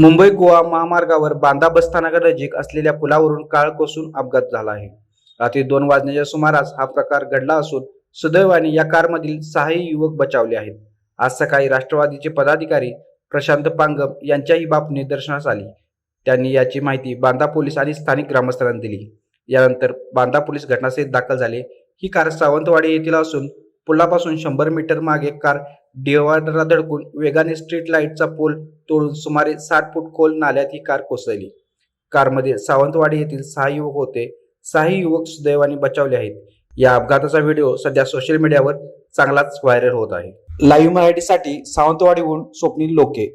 मुंबई गोवा महामार्गावर बांदा बसस्थानकानजीक असलेल्या पुलावरून काळ कोसळून अपघात झाला आहे. रात्री दोन वाजण्याच्या सुमारास हा प्रकार घडला असून सुदैवाने या कारमधील सहाही युवक बचावले आहेत. आज सकाळी राष्ट्रवादीचे पदाधिकारी प्रशांत पांगम यांच्याही बाब निदर्शनास आली. त्यांनी याची माहिती बांदा पोलीस आणि स्थानिक ग्रामस्थांना दिली. यानंतर बांदा पोलीस घटनास्थळी दाखल झाले. ही कार सावंतवाडी येथील असून पुलापासून शंभर मीटर मागे कार डिव्हायडरला धडकून वेगाने स्ट्रीट लाईटचा पोल तोडून सुमारे साठ फूट खोल नाल्यात ही कार कोसळली. कारमध्ये सावंतवाडी येथील सहा युवक होते. सहाही युवक सुदैवाने बचावले आहेत. या अपघाताचा व्हिडिओ सध्या सोशल मीडियावर चांगलाच व्हायरल होत आहे. लाईव्ह मराठीसाठी सावंतवाडीहून स्वप्नील लोके.